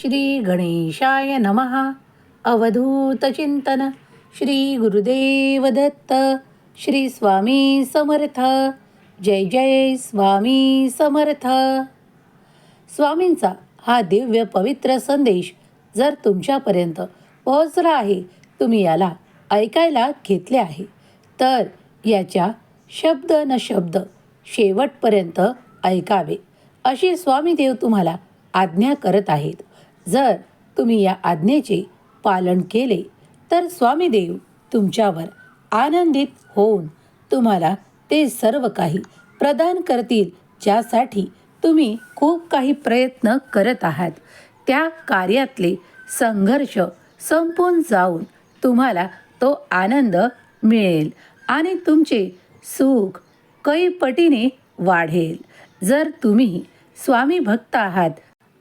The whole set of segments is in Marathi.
श्री गणेशाय नमः अवधूतचिंतन श्री गुरुदेव दत्त। श्री स्वामी समर्थ। जय जय स्वामी समर्थ। स्वामींचा हा दिव्य पवित्र संदेश जर तुमच्यापर्यंत पोहोचला आहे तुम्ही याला ऐकायला घेतले आहे तर याच्या शब्द न शब्द शेवटपर्यंत ऐकावे अशी स्वामीदेव तुम्हाला आज्ञा करत आहेत. जर तुम्ही या आज्ञेचे पालन केले तर स्वामीदेव तुमच्यावर आनंदित होऊन तुम्हाला ते सर्व काही प्रदान करतील ज्यासाठी तुम्ही खूप काही प्रयत्न करत आहात. त्या कार्यातले संघर्ष संपून जाऊन तुम्हाला तो आनंद मिळेल आणि तुमचे सुख कैपटीने वाढेल. जर तुम्ही स्वामी भक्त आहात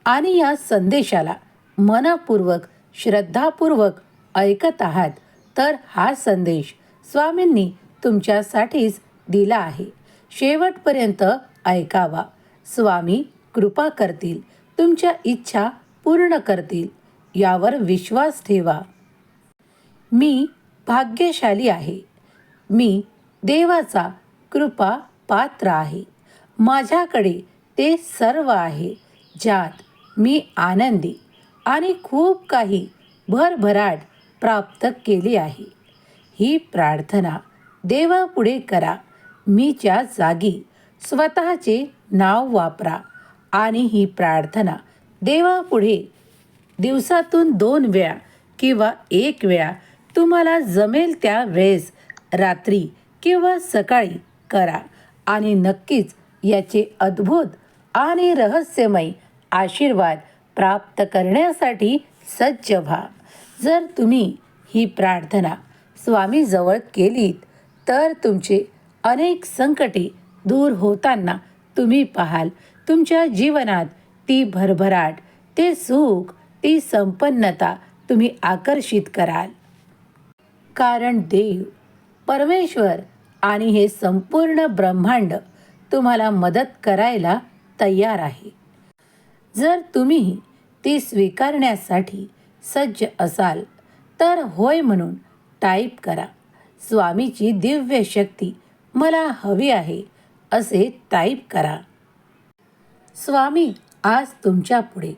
आणि या संदेशाला मनपूर्वक श्रद्धापूर्वक ऐकत आहात तर हा संदेश स्वामींनी तुमच्यासाठीच दिला आहे. शेवटपर्यंत ऐकावा. स्वामी कृपा करतील तुमच्या इच्छा पूर्ण करतील यावर विश्वास ठेवा. मी भाग्यशाली आहे. मी देवाचा कृपा पात्र आहे. माझ्याकडे ते सर्व आहे ज्यात मी आनंदी आणि खूप काही भरभराट प्राप्त केली आहे. ही प्रार्थना देवापुढे करा. मीच्या जागी स्वतःचे नाव वापरा आणि ही प्रार्थना देवापुढे दिवसातून दोन वेळा किंवा एक वेळा तुम्हाला जमेल त्या वेळेस रात्री किंवा सकाळी करा आणि नक्कीच याचे अद्भुत आणि रहस्यमय आशीर्वाद प्राप्त करण्यासाठी सज्ज व्हा. जर तुम्ही ही प्रार्थना स्वामीजवळ केलीत तर तुमचे अनेक संकटे दूर होताना तुम्ही पाहाल. तुमच्या जीवनात ती भरभराट ते सुख ती संपन्नता तुम्ही आकर्षित कराल. कारण देव परमेश्वर आणि हे संपूर्ण ब्रह्मांड तुम्हाला मदत करायला तयार आहे. जर तुम्ही ती स्वीकारण्यासाठी सज्ज असाल तर होय म्हणून टाईप करा. स्वामीची दिव्य शक्ती मला हवी आहे असे टाईप करा. स्वामी आज तुमच्यापुढे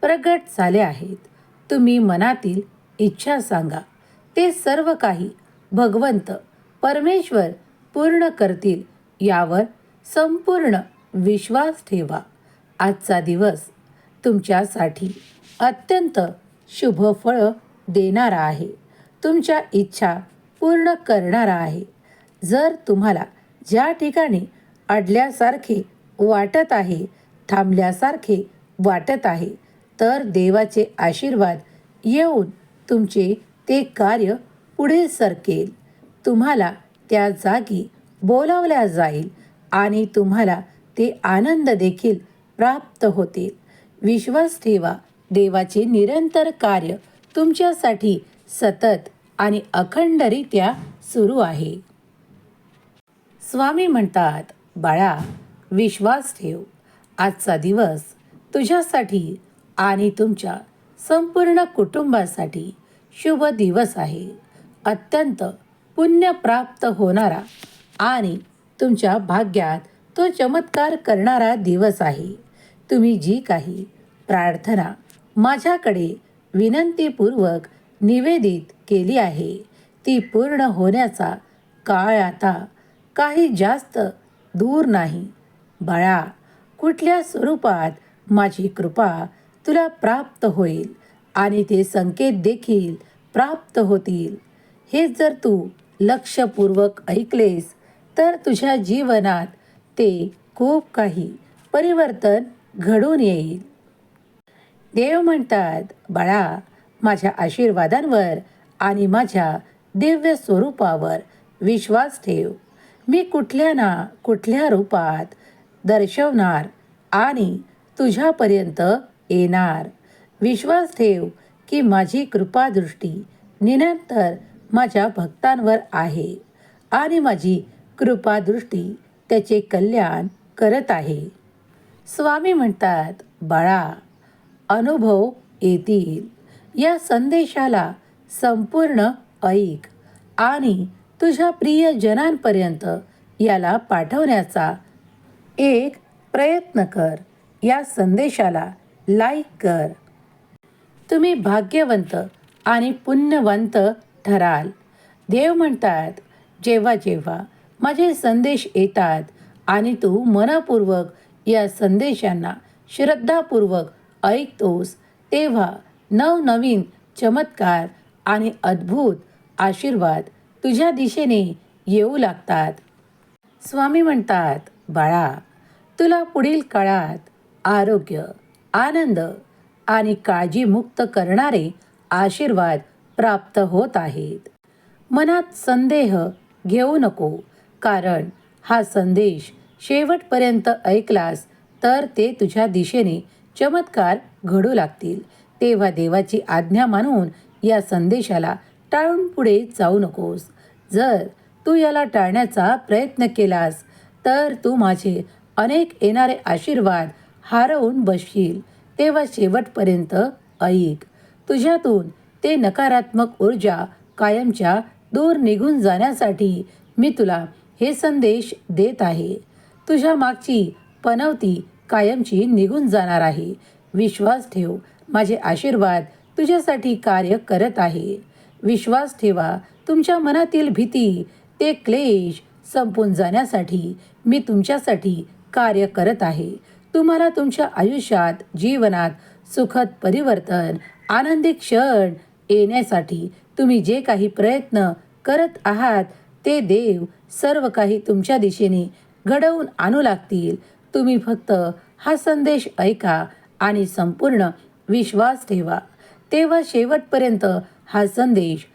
प्रगट झाले आहेत. तुम्ही मनातील इच्छा सांगा. ते सर्व काही भगवंत परमेश्वर पूर्ण करतील यावर संपूर्ण विश्वास ठेवा. आजचा दिवस तुमच्यासाठी अत्यंत शुभ फळ देणारा आहे. तुमच्या इच्छा पूर्ण करणारा आहे. जर तुम्हाला ज्या ठिकाणी अडल्यासारखे वाटत आहे थांबल्यासारखे वाटत आहे तर देवाचे आशीर्वाद येऊन तुमचे ते कार्य पुढे सरकेल. तुम्हाला त्या जागी बोलावल्या जाईल आणि तुम्हाला ते आनंद देखील प्राप्त होतील. विश्वास ठेवा. देवाचे निरंतर कार्य तुमच्यासाठी सतत आणि अखंडरित्या सुरू आहे. स्वामी म्हणतात बाळा विश्वास ठेव. आजचा दिवस तुझ्यासाठी आणि तुमच्या संपूर्ण कुटुंबासाठी शुभ दिवस आहे. अत्यंत पुण्यप्राप्त होणारा आणि तुमच्या भाग्यात तो चमत्कार करणारा दिवस आहे. तुम्ही जी काही प्रार्थना माझ्याकडे विनंतीपूर्वक निवेदित केली आहे ती पूर्ण होण्याचा काळ आता काही जास्त दूर नाही. बाळा कुठल्या स्वरूपात माझी कृपा तुला प्राप्त होईल आणि ते संकेत देखील प्राप्त होतील? हे जर तू लक्षपूर्वक ऐकलेस तर तुझ्या जीवनात ते खूप काही परिवर्तन घडून येईल. देव म्हणतात बाळा माझ्या आशीर्वादांवर आणि माझ्या दिव्य स्वरूपावर विश्वास ठेव. मी कुठल्या ना कुठल्या रूपात दर्शवणार आणि तुझ्यापर्यंत येणार. विश्वास ठेव की माझी कृपादृष्टी निरंतर माझ्या भक्तांवर आहे आणि माझी कृपादृष्टी त्याचे कल्याण करत आहे. स्वामी म्हणतात बाळा अनुभव येतील. या संदेशाला संपूर्ण ऐक आणि तुझ्या प्रियजनांपर्यंत याला पाठवण्याचा एक प्रयत्न कर. या संदेशाला लाईक कर. तुम्ही भाग्यवंत आणि पुण्यवंत ठराल. देव म्हणतात जेव्हा जेव्हा माझे संदेश येतात आणि तू मनपूर्वक या संदेशांना श्रद्धापूर्वक ऐकतोस तेव्हा नवनवीन चमत्कार आणि अद्भुत आशीर्वाद तुझ्या दिशेने येऊ लागतात. स्वामी म्हणतात बाळा तुला पुढील काळात आरोग्य आनंद आणि काळजीमुक्त करणारे आशीर्वाद प्राप्त होत आहेत. मनात संदेह घेऊ नको कारण हा संदेश शेवटपर्यंत ऐकलास तर ते तुझ्या दिशेने चमत्कार घडू लागतील. तेव्हा देवाची आज्ञा मानून या संदेशाला टाळून पुढे जाऊ नकोस. जर तू याला टाळण्याचा प्रयत्न केलास तर तू माझे अनेक येणारे आशीर्वाद हारवून बसशील. तेव्हा शेवटपर्यंत ऐक. तुझ्यातून ते नकारात्मक ऊर्जा कायमच्या दूर निघून जाण्यासाठी मी तुला हे संदेश देत आहे. तुझ्या मागची पनवती कायमची निघून जाणार आहे. विश्वास ठेव माझे आशीर्वाद तुझ्यासाठी कार्य करत आहे. विश्वास ठेवा तुमच्या मनातील भीती ते क्लेश संपून जाण्यासाठी मी तुमच्यासाठी कार्य करत आहे. तुम्हाला तुमच्या आयुष्यात जीवनात सुखद परिवर्तन आनंदी क्षण येण्यासाठी तुम्ही जे काही प्रयत्न करत आहात ते देव सर्व काही तुमच्या दिशेने घडवून आणू लागतील. तुम्ही फक्त हा संदेश ऐका आणि संपूर्ण विश्वास ठेवा. तेव्हा शेवटपर्यंत हा संदेश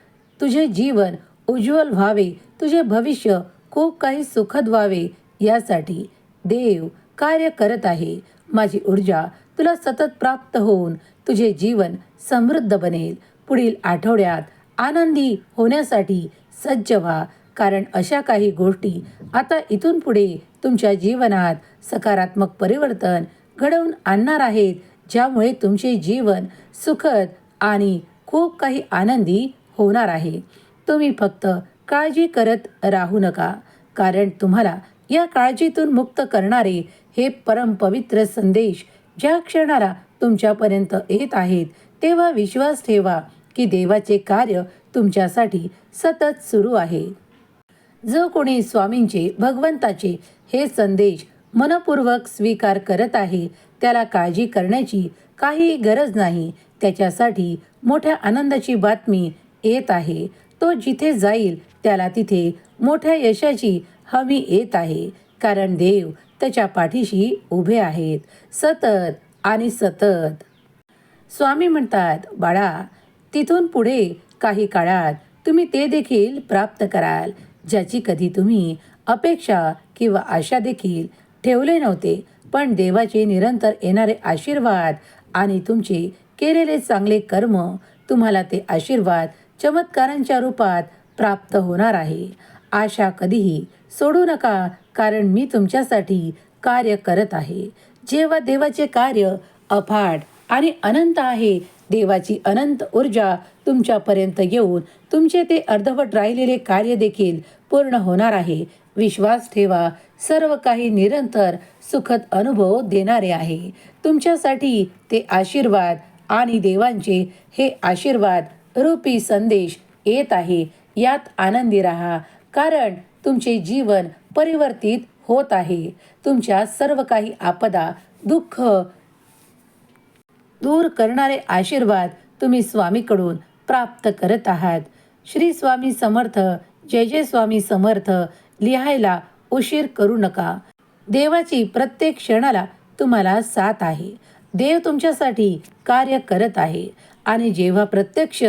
तुझे जीवन उज्ज्वल व्हावे. तुझे भविष्य खूप काही सुखद व्हावे यासाठी देव कार्य करत आहे. माझी ऊर्जा तुला सतत प्राप्त होऊन तुझे जीवन समृद्ध बनेल. पुढील आठवड्यात आनंदी होण्यासाठी सज्ज व्हा. कारण अशा काही गोष्टी आता इथून पुढे तुमच्या जीवनात सकारात्मक परिवर्तन घडवून आणणार आहेत ज्यामुळे तुमचे जीवन सुखद आणि खूप काही आनंदी होणार आहे. तुम्ही फक्त काळजी करत राहू नका कारण तुम्हाला या काळजीतून मुक्त करणारे हे परमपवित्र संदेश ज्या क्षणाला तुमच्यापर्यंत येत आहेत तेव्हा विश्वास ठेवा की देवाचे कार्य तुमच्यासाठी सतत सुरू आहे. जो कोणी स्वामींचे भगवंताचे हे संदेश मनपूर्वक स्वीकार करत आहे त्याला काळजी करण्याची काही गरज नाही. त्याच्यासाठी मोठ्या आनंदाची बातमी येत आहे. तो जिथे जाईल त्याला तिथे मोठ्या यशाची हमी येत आहे. कारण देव त्याच्या पाठीशी उभे आहेत. सतत आणि सतत. स्वामी म्हणतात बाळा तिथून पुढे काही काळात तुम्ही ते देखील प्राप्त कराल. ज्याची कधी तुम्ही अपेक्षा किंवा आशा देखील ठेवले नव्हते. पण देवाचे निरंतर येणारे आशीर्वाद आणि तुमचे केलेले चांगले कर्म तुम्हाला ते आशीर्वाद चमत्कारांच्या रूपात प्राप्त होणार आहे. आशा कधीही सोडू नका कारण मी तुमच्यासाठी कार्य करत आहे. जेव्हा देवाचे कार्य अफाट आणि अनंत आहे देवाची अनंत ऊर्जा तुमच्यापर्यंत येऊन तुमचे ते अर्धवट राहिलेले कार्य देखील पूर्ण होणार आहे. विश्वास ठेवा सर्व काही निरंतर सुखद अनुभव देणारे आहे. तुमच्यासाठी ते आशीर्वाद आणि देवांचे हे आशीर्वाद रूपी संदेश येत आहे. यात आनंदी राहा कारण तुमचे जीवन परिवर्तित होत आहे. तुमच्या सर्व काही आपदा दुःख दूर करणारे आशीर्वाद तुम्ही स्वामीकडून प्राप्त करत आहात. श्री स्वामी समर्थ जय जय स्वामी समर्थ लिहायला उशीर करू नका. देवाची प्रत्येक क्षणाला तुम्हाला साथ आहे. देव तुमच्यासाठी कार्य करत आहे. आणि जेव्हा प्रत्यक्ष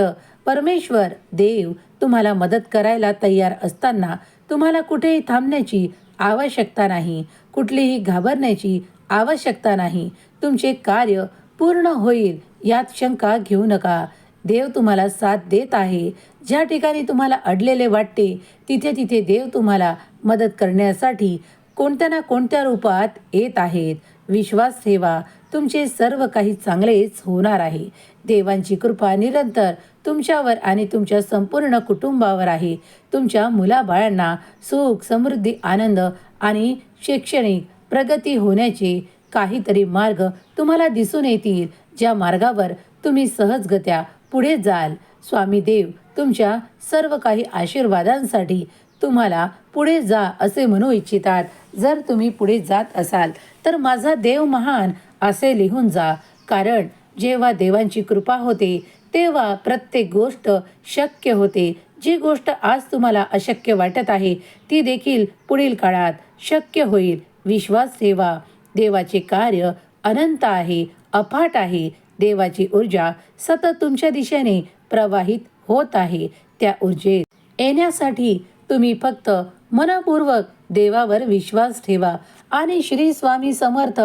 परमेश्वर देव तुम्हाला मदत करायला तयार असताना तुम्हाला कुठेही थांबण्याची आवश्यकता नाही. कुठलीही घाबरण्याची आवश्यकता नाही. तुमचे कार्य पूर्ण होईल यात शंका घेऊ नका. देव तुम्हाला साथ देत आहे. ज्या ठिकाणी तुम्हाला अडलेले वाटते तिथे तिथे देव तुम्हाला मदत करण्यासाठी कोणत्या ना कोणत्या रूपात येत आहेत. विश्वास ठेवा तुमचे सर्व काही चांगलेच होणार आहे. देवांची कृपा निरंतर तुमच्यावर आणि तुमच्या संपूर्ण कुटुंबावर आहे. तुमच्या मुलाबाळांना सुख समृद्धी आनंद आणि शैक्षणिक प्रगती होण्याचे काहीतरी मार्ग तुम्हाला दिसून येतील. ज्या मार्गावर तुम्ही सहजगत्या पुढे जाल. स्वामी देव तुमच्या सर्व काही आशीर्वादांसाठी तुम्हाला पुढे जा असे म्हणू इच्छितात. जर तुम्ही पुढे जात असाल तर माझा देव महान असे लिहून जा. कारण जेव्हा देवांची कृपा होते तेव्हा प्रत्येक गोष्ट शक्य होते. जी गोष्ट आज तुम्हाला अशक्य वाटत आहे ती देखील पुढील काळात शक्य होईल. विश्वास ठेवा. देवाचे कार्य अनंत आहे अफाट आहे. देवाची ऊर्जा सतत तुमच्या दिशेने प्रवाहित होत आहे त्या ऊर्जेत. येण्यासाठी तुम्ही फक्त मनपूर्वक देवावर विश्वास ठेवा आणि श्री स्वामी समर्थ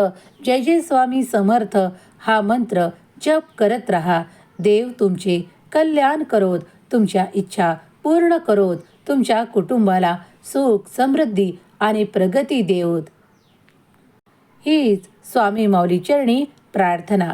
जय जय स्वामी समर्थ हा मंत्र जप करत राहा. देव तुमचे कल्याण करोत तुमच्या इच्छा पूर्ण करोत तुमच्या कुटुंबाला सुख समृद्धी आणि प्रगती देवत. हीच स्वामी माऊली चरणी प्रार्थना.